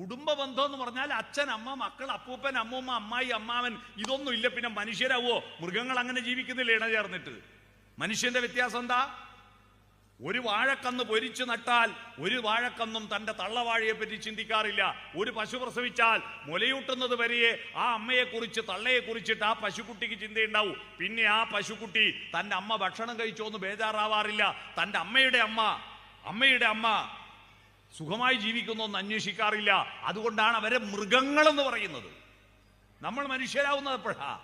കുടുംബ ബന്ധം എന്ന് പറഞ്ഞാൽ അച്ഛൻ അമ്മ മക്കൾ അപ്പൂപ്പൻ അമ്മൂമ്മ അമ്മായി അമ്മാവൻ ഇതൊന്നും ഇല്ല. പിന്നെ മനുഷ്യരാവോ? മൃഗങ്ങൾ അങ്ങനെ ജീവിക്കുന്നില്ല ഇണ ചേർന്നിട്ട്? മനുഷ്യന്റെ വ്യത്യാസം എന്താ? ഒരു വാഴക്കന്ന് പൊരിച്ചു നട്ടാൽ ഒരു വാഴക്കന്നും തന്റെ തള്ളവാഴയെ പറ്റി ചിന്തിക്കാറില്ല. ഒരു പശു പ്രസവിച്ചാൽ മുലയൂട്ടുന്നത് വരെയെ ആ അമ്മയെ കുറിച്ച് തള്ളയെ കുറിച്ചിട്ട് ആ പശുക്കുട്ടിക്ക് ചിന്തയുണ്ടാവും. പിന്നെ ആ പശുക്കുട്ടി തന്റെ അമ്മ ഭക്ഷണം കഴിച്ചോ എന്ന് ബേജാറാവാറില്ല. തന്റെ അമ്മയുടെ അമ്മ അമ്മയുടെ അമ്മ സുഖമായി ജീവിക്കുന്നു എന്ന് അന്വേഷിക്കാറില്ല. അതുകൊണ്ടാണ് അവരെ മൃഗങ്ങളെന്ന് പറയുന്നത്. നമ്മൾ മനുഷ്യരാവുന്നത് എപ്പോഴാ?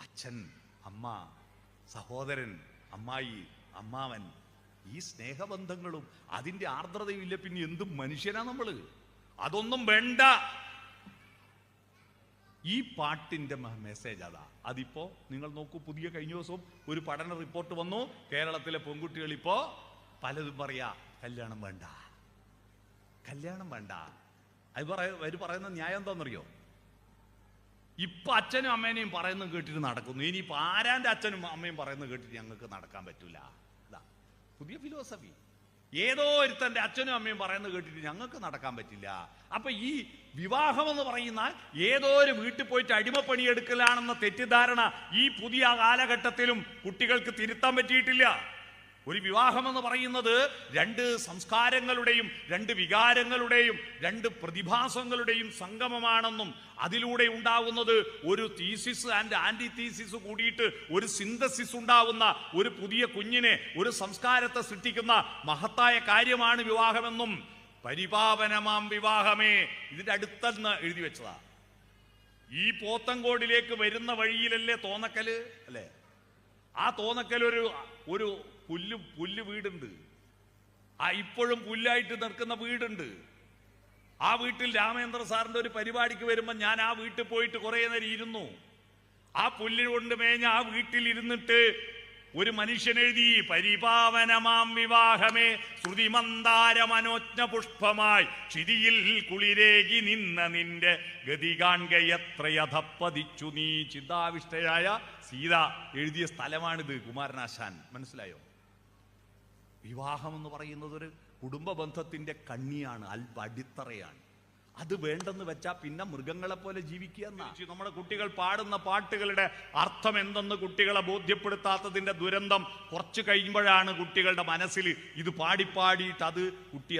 അച്ഛൻ അമ്മ സഹോദരൻ അമ്മായി അമ്മാവൻ ഈ സ്നേഹബന്ധങ്ങളും അതിന്റെ ആർദ്രതയും ഇല്ല. പിന്നെ എന്തും മനുഷ്യനാ നമ്മൾ അതൊന്നും വേണ്ട. ഈ പാട്ടിന്റെ മെസ്സേജ് അതാ. അതിപ്പോ നിങ്ങൾ നോക്കൂ പുതിയ കഴിഞ്ഞ ദിവസവും ഒരു പഠന റിപ്പോർട്ട് വന്നു. കേരളത്തിലെ പെൺകുട്ടികൾ ഇപ്പോ പലതും പറയാ കല്യാണം വേണ്ട. കല്യാണം വേണ്ട. അത് പറയ അവർ പറയുന്ന ന്യായം എന്താണെന്നറിയോ ഇപ്പൊ അച്ഛനും അമ്മേനെയും പറയുന്നത് കേട്ടിട്ട് നടക്കുന്നു. ഇനി ഇപ്പൊ ആരാന്റെ അച്ഛനും അമ്മയും പറയുന്നത് കേട്ടിട്ട് ഞങ്ങൾക്ക് നടക്കാൻ പറ്റൂല? ഇതാ പുതിയ ഫിലോസഫി ഏതോ ഒരുത്തന്റെ അച്ഛനും അമ്മയും പറയുന്നത് കേട്ടിട്ട് ഞങ്ങൾക്ക് നടക്കാൻ പറ്റില്ല. അപ്പൊ ഈ വിവാഹം എന്ന് പറയുന്ന ഏതോ ഒരു വീട്ടിൽ പോയിട്ട് അടിമപ്പണി എടുക്കലാണെന്ന തെറ്റിദ്ധാരണ ഈ പുതിയ കാലഘട്ടത്തിലും കുട്ടികൾക്ക് തിരുത്താൻ പറ്റിയിട്ടില്ല. ഒരു വിവാഹം എന്ന് പറയുന്നത് രണ്ട് സംസ്കാരങ്ങളുടെയും രണ്ട് വികാരങ്ങളുടെയും രണ്ട് പ്രതിഭാസങ്ങളുടെയും സംഗമമാണെന്നും അതിലൂടെ ഉണ്ടാവുന്നത് ഒരു തീസിസ് ആൻഡ് ആന്റി തീസിസ് കൂടിയിട്ട് ഒരു സിന്തസിസ് ഉണ്ടാവുന്ന ഒരു പുതിയ കുഞ്ഞിനെ ഒരു സംസ്കാരത്തെ സൃഷ്ടിക്കുന്ന മഹത്തായ കാര്യമാണ് വിവാഹമെന്നും പരിപാവനമാം വിവാഹമേ ഇതിന്റെ അടുത്തെന്ന് എഴുതി വെച്ചതാ. ഈ പോത്തങ്കോടിലേക്ക് വരുന്ന വഴിയിലല്ലേ തോന്നക്കൽ? അല്ലേ? ആ തോന്നക്കലൊരു ഒരു പുല്ല് പുല്ല് വീടുണ്ട്. ആ ഇപ്പോഴും പുല്ലായിട്ട് നിൽക്കുന്ന വീടുണ്ട്. ആ വീട്ടിൽ രാമേന്ദ്ര സാറിന്റെ ഒരു പരിപാടിക്ക് വരുമ്പോൾ ഞാൻ ആ വീട്ടിൽ പോയിട്ട് കുറേ നേരം ഇരുന്നു. ആ പുല്ല് കൊണ്ട് മേഞ്ഞ ആ വീട്ടിൽ ഇരുന്നിട്ട് ഒരു മനുഷ്യൻ എഴുതി പരിപാവനമാം വിവാഹമേ ശ്രുതിമന്ദാര മനോജ്ഞ പുഷ്പമായി ക്ഷിതിയിൽ കുളിരേകി നിന്ന നിന്റെ ഗതി കാൺകയത്രയഥപ്പതിച്ചു നീ. ചിന്താവിഷ്ടയായ സീത എഴുതിയ സ്ഥലമാണിത് കുമാരനാശാൻ. മനസ്സിലായോ? വിവാഹം എന്ന് പറയുന്നത് ഒരു കുടുംബ ബന്ധത്തിന്റെ കണ്ണിയാണ് അല്പ അടിത്തറയാണ്. അത് വേണ്ടെന്ന് വെച്ചാൽ പിന്നെ മൃഗങ്ങളെ പോലെ ജീവിക്കുക എന്നാ. നമ്മുടെ കുട്ടികൾ പാടുന്ന പാട്ടുകളുടെ അർത്ഥം എന്തെന്ന് കുട്ടികളെ ബോധ്യപ്പെടുത്താത്തതിന്റെ ദുരന്തം കുറച്ച് കഴിയുമ്പോഴാണ് കുട്ടികളുടെ മനസ്സിൽ ഇത് പാടി പാടിപ്പാടിയിട്ട് അത് കുട്ടി